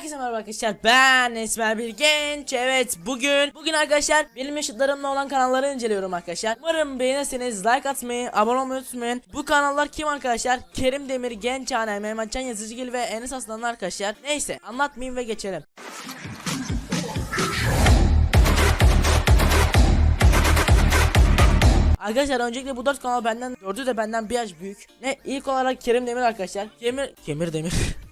Herkese merhaba arkadaşlar. Ben Esmer bir evet bugün bugün arkadaşlar benim yaşıtlarımla olan kanalları inceliyorum arkadaşlar. Umarım beğenirseniz like atmayı abone olmayı unutmayın. Bu kanallar kim arkadaşlar? Kerim Demir Gençhane Mehmet Can Yazıcıgil ve Enes Aslan arkadaşlar. Neyse anlatmayayım ve geçelim. Arkadaşlar öncelikle bu dört kanal benden dördü de benden bir yaş büyük. Ne ilk olarak Kerim Demir arkadaşlar. Kemir Kemir Demir.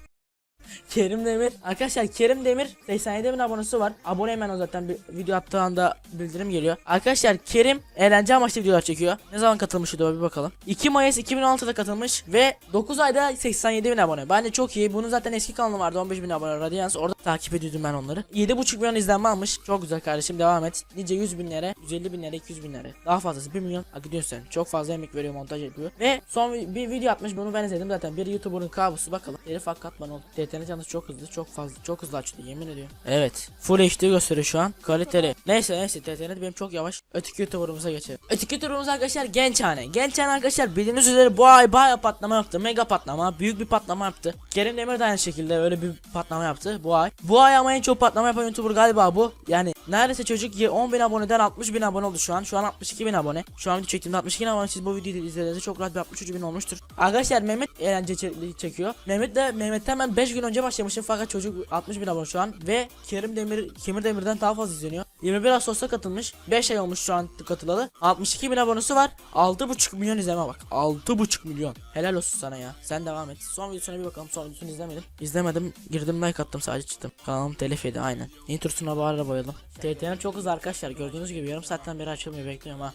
Kerim Demir. Arkadaşlar Kerim Demir 87 bin abonesi var. Abone hemen o zaten bir video yaptığı anda bildirim geliyor. Arkadaşlar Kerim eğlence amaçlı videolar çekiyor. Ne zaman katılmış video bir bakalım. 2 Mayıs 2016'da katılmış ve 9 ayda 87 bin abone. Bence çok iyi. Bunun zaten eski kanalı vardı 15 bin abone Radiance. Orada takip ediyordum ben onları. 7.5 milyon izlenme almış. Çok güzel kardeşim devam et. Nice 100 binlere, 150 binlere, 200 binlere. Daha fazlası 1 milyon. Hak ediyorsun sen. Çok fazla emek veriyor montaj yapıyor. Ve son bir video atmış bunu ben izledim zaten. Bir YouTuber'ın kabusu bakalım. Herif hakikaten oldu. TTN canlısı çok hızlı, çok fazla, çok hızlı açtı yemin ediyorum. Evet. Full HD gösteriyor şu an. Kaliteli. Neyse neyse TTN benim çok yavaş. Öteki YouTuber'ımıza geçelim. Öteki YouTuber'ımız arkadaşlar Gençhane. Gençhane arkadaşlar bildiğiniz üzere bu ay bayağı patlama yaptı. Mega patlama. Büyük bir patlama yaptı. Kerim Demir de aynı şekilde öyle bir patlama yaptı bu ay. Bu ay ama en çok patlama yapan YouTuber galiba bu. Yani neredeyse çocuk ye- 10 bin aboneden 60 bin abone oldu şu an. Şu an 62 bin abone. Şu an video çektiğimde 62 bin abone. Siz bu videoyu izlediğinizde çok rahat bir 63 bin olmuştur. Arkadaşlar Mehmet eğlence çe- çekiyor. Mehmet de Mehmet'ten ben 5 gün önce başlamışım fakat çocuk 60 bin abone şu an. Ve Kerim Demir, Kemir Demir'den daha fazla izleniyor. 21 Ağustos'ta katılmış. 5 ay olmuş şu an katılalı. 62 bin abonesi var. 6,5 milyon izleme bak. 6,5 milyon. Helal olsun sana ya. Sen devam et. Son videosuna bir bakalım. Son videosunu izlemedim. İzlemedim. Girdim like attım sadece çıktım. Kanalım telif yedi aynen. Introsuna bağıra boyadım. TTN çok hızlı arkadaşlar. Gördüğünüz gibi yarım saatten beri açılmıyor. Bekliyorum ha.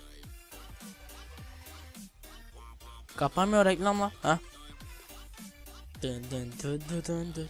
Kapanmıyor reklamla. Ha. Dın dın dın dın dın dın.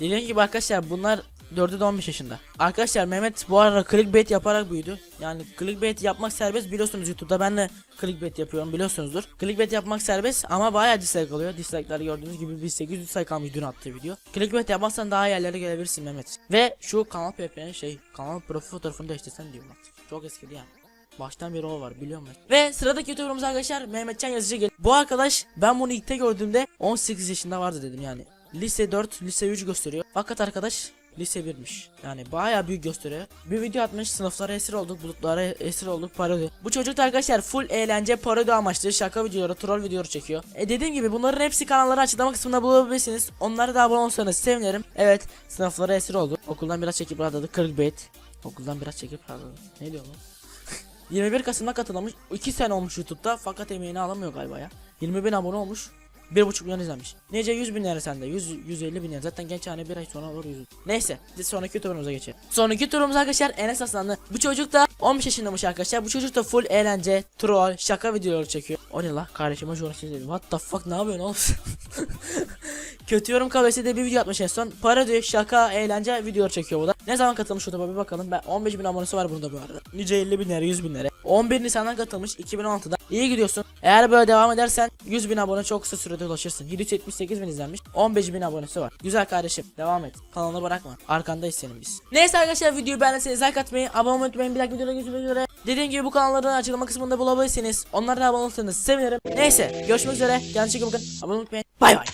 Dediğim gibi arkadaşlar bunlar 4'ü de 15 yaşında. Arkadaşlar Mehmet bu arada clickbait yaparak büyüdü. Yani clickbait yapmak serbest biliyorsunuz YouTube'da ben de clickbait yapıyorum biliyorsunuzdur. Clickbait yapmak serbest ama bayağı dislike alıyor. Dislike'lar gördüğünüz gibi 1800 dislike almış dün attığı video. Clickbait yapmazsan daha yerlere gelebilirsin Mehmet. Ve şu kanal PP'nin şey kanal profil fotoğrafını değiştirsen diyorum artık. Çok eskidi yani. Baştan beri o var biliyorum ben. Ve sıradaki YouTuber'ımız arkadaşlar Mehmetcan Yazıcı Bu arkadaş ben bunu ilk gördüğümde 18 yaşında vardı dedim yani. Lise 4, lise 3 gösteriyor. Fakat arkadaş lise 1'miş. Yani bayağı büyük gösteriyor. Bir video atmış sınıflara esir olduk, bulutlara esir olduk parodi. Bu çocuk da arkadaşlar full eğlence parodi amaçlı şaka videoları, troll videoları çekiyor. E dediğim gibi bunların hepsi kanalları açıklama kısmında bulabilirsiniz. Onlara da abone olsanız sevinirim. Evet sınıflara esir olduk. Okuldan biraz çekip rahatladık. Clickbait. Okuldan biraz çekip rahatladık. Ne diyor lan? 21 Kasım'da katılmış. 2 sene olmuş YouTube'da fakat emeğini alamıyor galiba ya. 20 bin abone olmuş. 1.5 milyon izlenmiş. Nece 100 bin lira sende. 100 150 bin lira. Zaten genç hane bir ay sonra olur 100. Neyse. Biz sonraki turumuza geçelim. Sonraki turumuz arkadaşlar Enes Aslanlı. Bu çocuk da 15 yaşındamış arkadaşlar. Bu çocuk da full eğlence, troll, şaka videoları çekiyor. O ne la? Kardeşime journalist dedim. What the fuck ne yapıyorsun oğlum? Kötü yorum kabilesi de bir video atmış en son. Parodi, şaka, eğlence videoları çekiyor bu da. Ne zaman katılmış YouTube'a bir bakalım. Ben 15 bin abonesi var bunda bu arada. Nice 50 bin lira, 100 bin lira. 11 Nisan'dan katılmış 2016'da. İyi gidiyorsun. Eğer böyle devam edersen 100 bin abone çok kısa sürede ulaşırsın. 778 bin izlenmiş. 15 bin abonesi var. Güzel kardeşim. Devam et. Kanalını bırakma. Arkandayız senin biz. Neyse arkadaşlar videoyu beğendiyseniz like atmayı, abone unutmayın. Bir dahaki videoda görüşmek üzere. Dediğim gibi bu kanalların açıklama kısmında bulabilirsiniz. Onlara da abone olursanız sevinirim. Neyse görüşmek üzere. Kendinize bakın. Abone unutmayın. Bay bay.